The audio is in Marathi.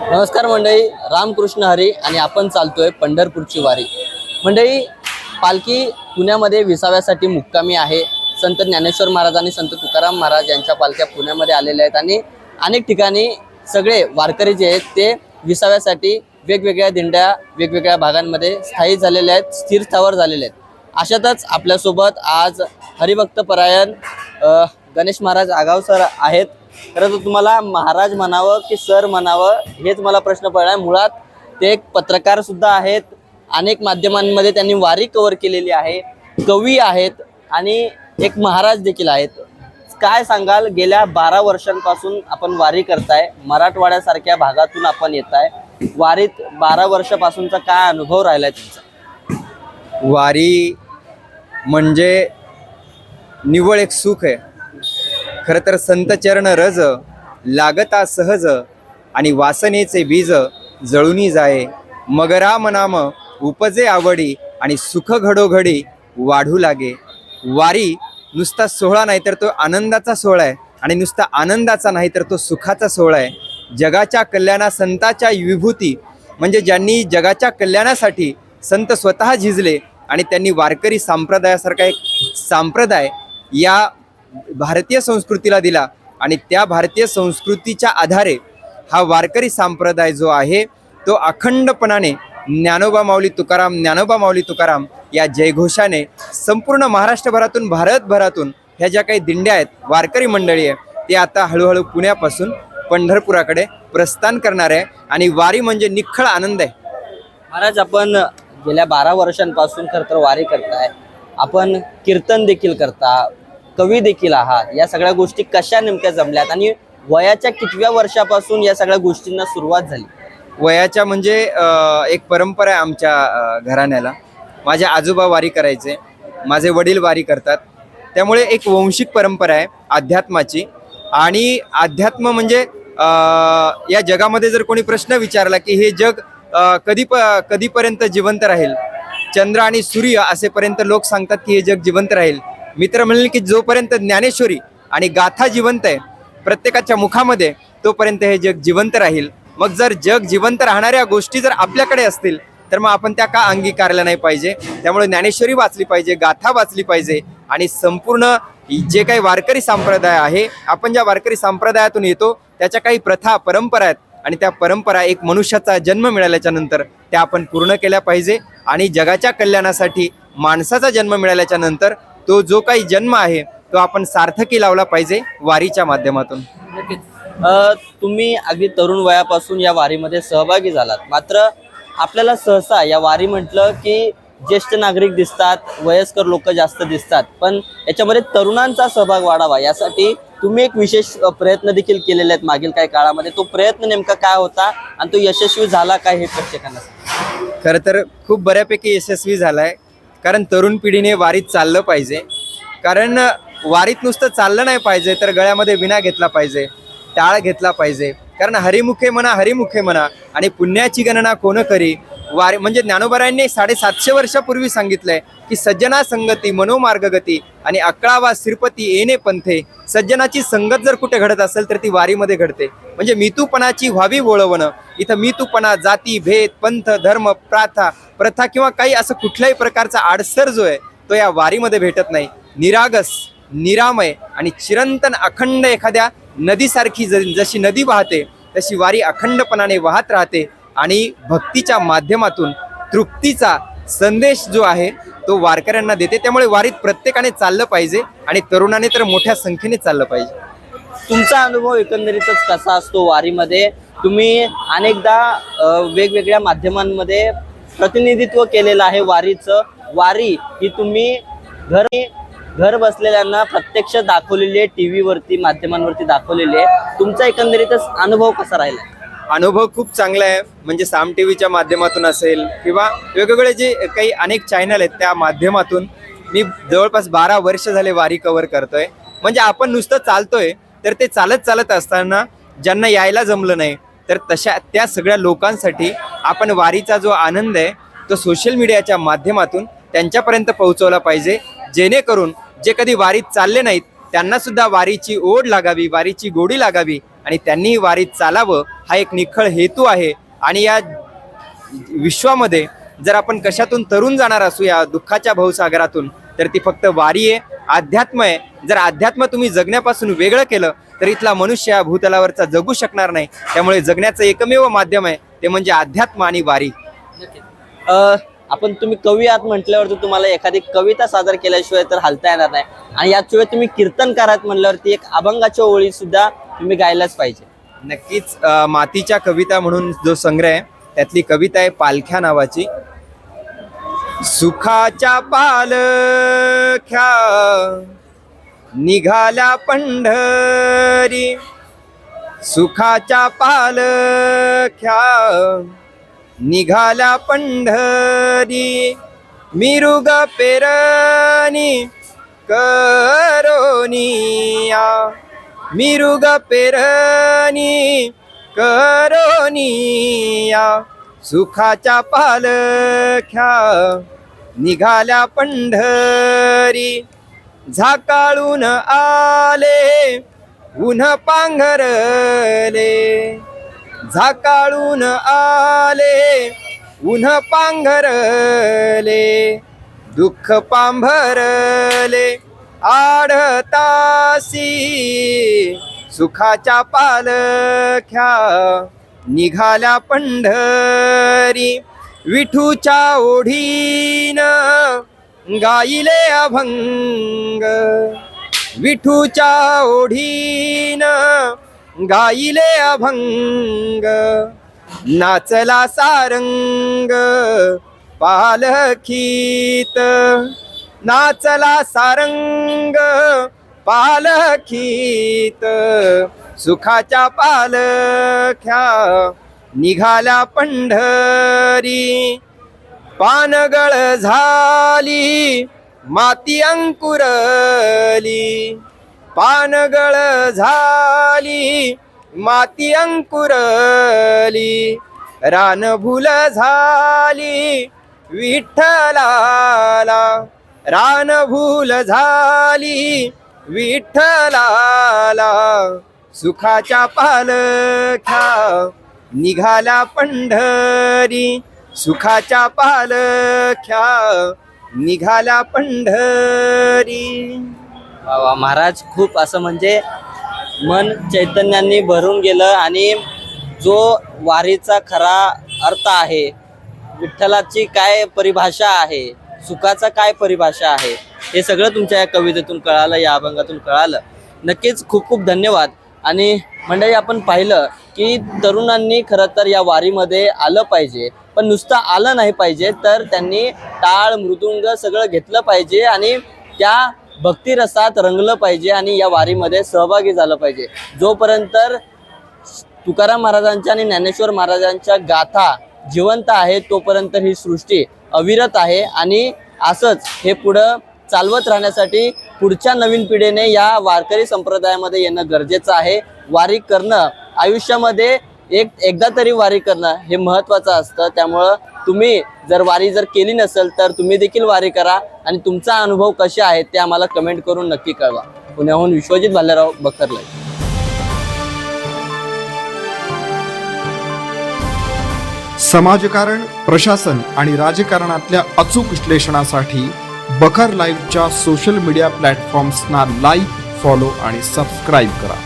नमस्कार मंडळी रामकृष्ण हरी आणि आपण चालतोय पंढरपूरची वारी. मंडळी पालखी पुण्यामध्ये विसाव्यासाठी मुक्कामी आहे. संत ज्ञानेश्वर महाराज आणि संत तुकाराम महाराज यांच्या पालख्या पुण्यामध्ये आलेल्या आहेत आणि अनेक ठिकाणी सगळे वारकरी जे आहेत ते विसाव्यासाठी वेगवेगळ्या दिंड्या वेगवेगळ्या भागांमध्ये स्थायी झालेले आहेत स्थिर स्थावर झालेले आहेत. अशातच आपल्यासोबत आज हरिभक्त परायण गणेश महाराज आगाव सर आहेत. खरं तर तुम्हाला महाराज म्हणावं की सर म्हणावं हेच मला प्रश्न पडला आहे मुळात ते एक पत्रकार सुद्धा आहेत. अनेक माध्यमांमध्ये त्यांनी वारी कव्हर केलेली आहे. कवी आहेत आणि एक महाराज देखील आहेत. काय सांगाल? गेल्या बारा वर्षांपासून आपण वारी करताय. मराठवाड्यासारख्या भागातून आपण येत आहे वारीत बारा वर्षापासूनचा काय अनुभव राहिलाय तुमचा? वारी म्हणजे निव्वळ एक सुख आहे. खरं तर संत चरण रज लागता सहज आणि वासनेचे बीज जळुनी जाये. मग राम नाम उपजे आवडी आणि सुख घडोघडी वाढू लागे. वारी नुसता सोहळा नाही तर तो आनंदाचा सोहळा आहे आणि नुसता आनंदाचा नाही तर तो सुखाचा सोहळा आहे. जगाच्या कल्याणा संताच्या विभूती म्हणजे ज्यांनी जगाच्या कल्याणासाठी संत स्वतः झिजले आणि त्यांनी वारकरी संप्रदायासारखा एक संप्रदाय या भारतीय संस्कृतीला दिला आणि त्या भारतीय संस्कृतीच्या आधारे हा वारकरी संप्रदाय जो आहे तो अखंडपणाने ज्ञानोबा माऊली तुकाराम ज्ञानोबा माऊली तुकाराम या जयघोषाने संपूर्ण महाराष्ट्रभरातून भारतभरातून ह्या ज्या काही दिंड्या आहेत वारकरी मंडळी आहे ते आता हळूहळू पुण्यापासून पंढरपुराकडे प्रस्थान करणार आहे आणि वारी म्हणजे निखळ आनंद आहे. महाराज आपण गेल्या बारा वर्षांपासून खरं तर वारी करताय. आपण कीर्तन देखील करता. कवी देखील आहात. या सगळ्या गोष्टी कशा नेमक्या जमल्यात आणि वयाच्या कितव्या वर्षापासून या सगळ्या गोष्टींना सुरुवात झाली? वयाच्या म्हणजे एक परंपरा आहे आमच्या घराण्याला. माझे आजोबा वारी करायचे माझे वडील वारी करतात. त्यामुळे एक वंशिक परंपरा आहे अध्यात्माची. आणि अध्यात्म म्हणजे या जगामध्ये जर कोणी प्रश्न विचारला की हे जग कधी प कधीपर्यंत जिवंत राहील? चंद्र आणि सूर्य असेपर्यंत लोक सांगतात की हे जग जिवंत राहील. मित्र म्हणेल की जोपर्यंत ज्ञानेश्वरी आणि गाथा जिवंत आहे प्रत्येकाच्या मुखामध्ये तोपर्यंत हे जग जिवंत राहील. मग जर जग जिवंत राहणाऱ्या गोष्टी जर आपल्याकडे असतील तर मग आपण त्या का अंगीकारल्या नाही पाहिजे? त्यामुळे ज्ञानेश्वरी वाचली पाहिजे गाथा वाचली पाहिजे आणि संपूर्ण जे काही वारकरी संप्रदाय आहे आपण ज्या वारकरी संप्रदायातून येतो त्याच्या काही प्रथा परंपरा आहेत आणि त्या परंपरा एक मनुष्याचा जन्म मिळाल्याच्या नंतर त्या आपण पूर्ण केल्या पाहिजे आणि जगाच्या कल्याणासाठी माणसाचा जन्म मिळाल्याच्या नंतर तो जो काही जन्म आहे तो आपण सार्थकी लावला पाहिजे वारीच्या माध्यमातून. तुम्ही अगदी तरुण वयापासून या वारीमध्ये सहभागी झालात. मात्र आपल्याला सहसा या वारी म्हटलं की ज्येष्ठ नागरिक दिसतात वयस्कर लोक जास्त दिसतात पण याच्यामध्ये तरुणांचा सहभाग वाढावा यासाठी तुम्ही एक विशेष प्रयत्न देखील केलेले आहेत मागील काही काळामध्ये. तो प्रयत्न नेमका काय होता आणि तो यशस्वी झाला काय हे प्रेक्षकांना. खरं तर खूप बऱ्यापैकी यशस्वी झाला आहे कारण तरुण पिढीने वारीत चाललं पाहिजे. कारण वारीत नुसतं चाललं नाही पाहिजे तर गळ्यामध्ये विणा घेतला पाहिजे टाळ घेतला पाहिजे. कारण हरिमुखे म्हणा हरिमुखे म्हणा आणि पुण्याची गणना कोण करी? वारे म्हणजे ज्ञानोबरायांनी साडेसातशे वर्षापूर्वी सांगितलंय की सज्जना संगती मनोमार्गगती आणि अकळावा श्रीपती येणे पंथे. सज्जनाची संगत जर कुठे घडत असेल तर ती वारीमध्ये घडते. म्हणजे मितूपणाची व्हावी वळवणं. इथं मितूपणा जाती भेद पंथ धर्म प्राथा प्रथा किंवा काही असं कुठल्याही प्रकारचा आडसर जो आहे तो या वारीमध्ये भेटत नाही. निरागस निरामय आणि चिरंतन अखंड एखाद्या नदीसारखी ज जशी नदी वाहते तशी वारी अखंडपणाने वाहत राहते आणि भक्तीच्या माध्यमातून तृप्तीचा संदेश जो आहे तो वारकऱ्यांना देते. त्यामुळे वारीत प्रत्येकाने चाललं पाहिजे आणि तरुणाने तर मोठ्या संख्येने चाललं पाहिजे. तुमचा अनुभव एकंदरीतच कसा असतो वारीमध्ये? तुम्ही अनेकदा वेगवेगळ्या माध्यमांमध्ये प्रतिनिधित्व केलेलं आहे वारीचं. वारी ही तुम्ही घरी घर बसलेल्यांना प्रत्यक्ष दाखवलेले टी व्हीवरती माध्यमांवरती दाखवलेले आहे. तुमचा एकंदरीतच अनुभव कसा राहिला? अनुभव खूप चांगला आहे. म्हणजे साम टी व्हीच्या माध्यमातून असेल किंवा वेगवेगळे जे काही अनेक चॅनल आहेत त्या माध्यमातून मी जवळपास बारा वर्ष झाले वारी कव्हर करतोय. म्हणजे आपण नुसतं चालतोय तर ते चालत चालत असताना ज्यांना यायला जमलं नाही तर तशा त्या सगळ्या लोकांसाठी आपण वारीचा जो आनंद आहे तो सोशल मीडियाच्या माध्यमातून त्यांच्यापर्यंत पोहोचवला पाहिजे. जेणेकरून जे कधी वारीत चालले नाहीत त्यांना सुद्धा वारीची ओढ लागावी वारीची गोडी लागावी आणि त्यांनीही वारीत चालावं हा एक निखळ हेतू आहे. आणि या विश्वामध्ये जर आपण कशातून तरुण जाणार असू या दुःखाच्या भाऊसागरातून तर ती फक्त वारी आहे अध्यात्म आहे. जर अध्यात्म तुम्ही जगण्यापासून वेगळं केलं तर इथला मनुष्य या भूतलावरचा जगू शकणार नाही. त्यामुळे जगण्याचं एकमेव माध्यम आहे ते म्हणजे अध्यात्म आणि वारी. आपण तुम्ही कवी आहात म्हटल्यावरती तुम्हाला एखादी कविता सादर केल्याशिवाय तर हलता येणार नाही. आणि याशिवाय तुम्ही कीर्तनकार आहात म्हटल्यावरती एक अभंगाच्या ओळी सुद्धा तुम्ही गायलाच पाहिजे. नक्कीच मातीच्या कविता म्हणून जो संग्रह आहे त्यातली कविता आहे पालख्या नावाची. सुखाच्या पालख्या निघाल्या पंढरी. सुखाच्या पालख्या निघाल्या पंढरी मिरुग पेरणी करोनिया मिरुग पेरणी करोनिया सुखाच्या पालख्या निघाल्या पंढरी. झाकाळून आले उन्ह पांघरले. झाकाळून आले उन्ह पांघरले दुःख पांभरले. आढतासी सुखाच्या पालख्या निघाल्या पंढरी. विठूच्या ओढीन गाईले अभंग. विठूच्या ओढीन गाईले अभंग नाचला सारंग पालखीत. नाचला सारंग पालखीत. सुखाच्या पालख्या निघाल्या पंढरी. पानगळ झाली माती अंकुरली. पानगळ झाली माती अंकुरली रानभुल झाली विठ्ठलाला रानभूल झाली विठ्ठलाला सुखाच्या पालख्या निघाला पंढरी सुखाच्या पालख्या निघाला पंढरी. महाराज खूप असं म्हणजे मन चैतन्याने भरून गेलं आणि जो वारीचा खरा अर्थ आहे विठ्ठलाची काय परिभाषा आहे सुखाचा काय परिभाषा आहे हे सगळं तुमच्या या कवितेतून कळालं या अभंगातून कळालं. नक्कीच खूप खूप धन्यवाद. आणि मंडळी आपण पाहिलं की तरुणांनी खरं तर या वारीमध्ये आलं पाहिजे पण नुसतं आलं नाही पाहिजे तर त्यांनी टाळ मृदुंग सगळं घेतलं पाहिजे आणि त्या भक्तिरसात रंगलं पाहिजे आणि या वारीमध्ये सहभागी झालं पाहिजे. जोपर्यंत तुकाराम महाराजांच्या आणि ज्ञानेश्वर महाराजांच्या गाथा जिवंत आहे तोपर्यंत ही सृष्टी अविरत आहे आणि असंच हे पुढं चालवत राहण्यासाठी पुढच्या नवीन पिढीने या वारकरी संप्रदायामध्ये येणं गरजेचं आहे. वारी करणं आयुष्यामध्ये एक एकदा तरी वारी करणं हे महत्त्वाचं असतं. त्यामुळं तुम्ही जर वारी जर केली नसेल तर तुम्ही देखील वारी करा. आणि तुमचा अनुभव कसे आहेत ते आम्हाला कमेंट करून नक्की कळवा. पुण्याहून विश्वजित भालेराव बखरलाई समाजकारण प्रशासन आणि राजकारणातल्या अचूक विश्लेषणासाठी बखर लाईव्हच्या सोशल मीडिया प्लॅटफॉर्म्सना लाईक फॉलो आणि सबस्क्राईब करा.